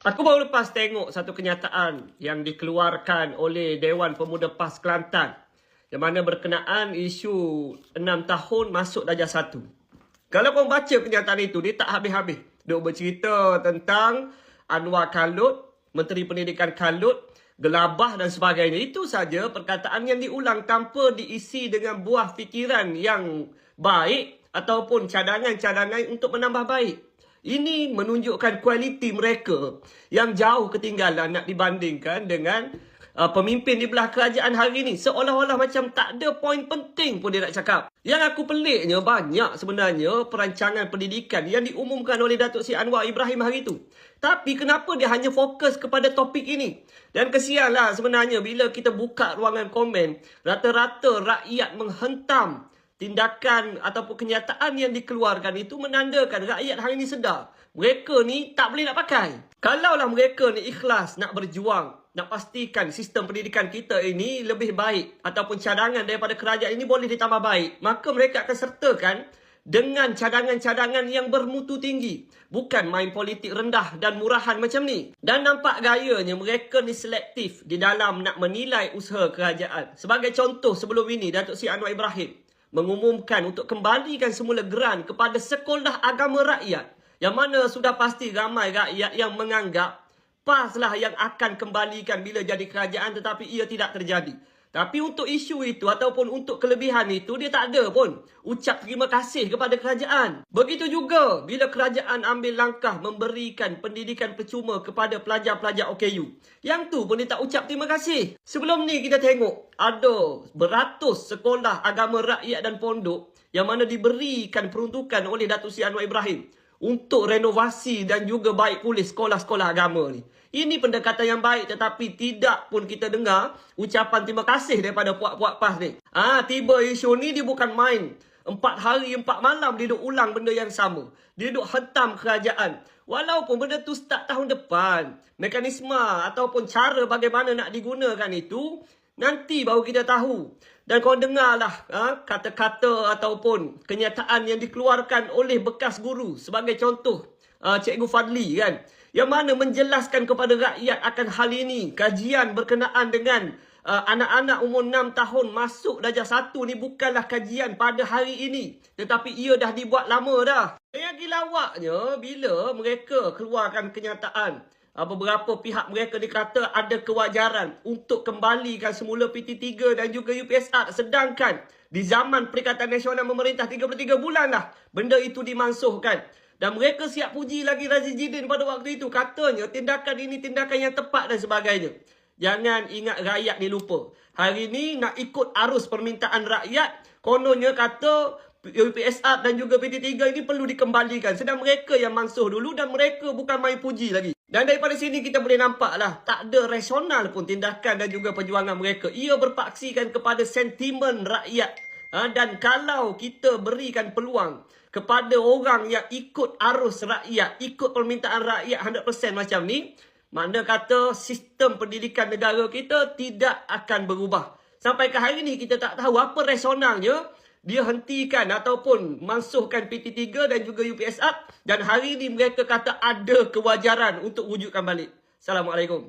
Aku baru lepas tengok satu kenyataan yang dikeluarkan oleh Dewan Pemuda PAS Kelantan yang mana berkenaan isu 6 tahun masuk darjah 1. Kalau kau baca kenyataan itu, dia tak habis-habis. Dia bercerita tentang Anwar Kalut, Menteri Pendidikan Kalut, gelabah dan sebagainya. Itu saja perkataan yang diulang tanpa diisi dengan buah fikiran yang baik ataupun cadangan-cadangan untuk menambah baik. Ini menunjukkan kualiti mereka yang jauh ketinggalan nak dibandingkan dengan uh, pemimpin di belah kerajaan hari ini. Seolah-olah macam tak ada poin penting pun dia nak cakap. Yang aku peliknya banyak sebenarnya perancangan pendidikan yang diumumkan oleh Datuk Seri Anwar Ibrahim hari itu. Tapi kenapa dia hanya fokus kepada topik ini? Dan kesianlah sebenarnya bila kita buka ruangan komen, rata-rata rakyat menghentam tindakan ataupun kenyataan yang dikeluarkan itu menandakan rakyat hari ini sedar. Mereka ni tak boleh nak pakai. Kalaulah mereka ni ikhlas nak berjuang, nak pastikan sistem pendidikan kita ini lebih baik ataupun cadangan daripada kerajaan ini boleh ditambah baik, maka mereka akan sertakan dengan cadangan-cadangan yang bermutu tinggi. Bukan main politik rendah dan murahan macam ni. Dan nampak gayanya mereka ni selektif di dalam nak menilai usaha kerajaan. Sebagai contoh sebelum ini, Datuk Seri Anwar Ibrahim mengumumkan untuk kembalikan semula geran kepada sekolah agama rakyat. Yang mana sudah pasti ramai rakyat yang menganggap PAS lah yang akan kembalikan bila jadi kerajaan tetapi ia tidak terjadi. Tapi untuk isu itu ataupun untuk kelebihan itu dia tak ada pun ucap terima kasih kepada kerajaan. Begitu juga bila kerajaan ambil langkah memberikan pendidikan percuma kepada pelajar-pelajar OKU. Yang tu pun dia tak ucap terima kasih. Sebelum ni kita tengok ada beratus sekolah agama rakyat dan pondok yang mana diberikan peruntukan oleh Datuk Seri Anwar Ibrahim untuk renovasi dan juga baik pulih sekolah-sekolah agama ni. Ini pendekatan yang baik tetapi tidak pun kita dengar ucapan terima kasih daripada puak-puak PAS ni. Ah, ha, tiba isu ni dia bukan main. Empat hari, empat malam dia duduk ulang benda yang sama. Dia duduk hentam kerajaan. Walaupun benda tu start tahun depan. Mekanisme ataupun cara bagaimana nak digunakan itu Nanti baru kita tahu. Dan kau dengarlah ha, kata-kata ataupun kenyataan yang dikeluarkan oleh bekas guru. Sebagai contoh, uh, Cikgu Fadli kan. Yang mana menjelaskan kepada rakyat akan hal ini. Kajian berkenaan dengan uh, anak-anak umur 6 tahun masuk darjah 1 ni bukanlah kajian pada hari ini. Tetapi ia dah dibuat lama dah. Yang gilawaknya bila mereka keluarkan kenyataan beberapa pihak mereka dikata ada kewajaran untuk kembalikan semula PT3 dan juga UPSR sedangkan di zaman Perikatan Nasional memerintah 33 bulan lah benda itu dimansuhkan. Dan mereka siap puji lagi Razi Jidin pada waktu itu. Katanya tindakan ini tindakan yang tepat dan sebagainya. Jangan ingat rakyat ni lupa. Hari ini nak ikut arus permintaan rakyat kononnya kata UPSR dan juga PT3 ini perlu dikembalikan. Sedang mereka yang mansuh dulu dan mereka bukan main puji lagi. Dan daripada sini kita boleh nampak lah, tak ada rasional pun tindakan dan juga perjuangan mereka. Ia berpaksikan kepada sentimen rakyat. Ha, dan kalau kita berikan peluang kepada orang yang ikut arus rakyat, ikut permintaan rakyat 100% macam ni, mana kata sistem pendidikan negara kita tidak akan berubah. Sampai ke hari ni kita tak tahu apa rasionalnya dia hentikan ataupun mansuhkan PT3 dan juga UPSR dan hari ini mereka kata ada kewajaran untuk wujudkan balik. Assalamualaikum.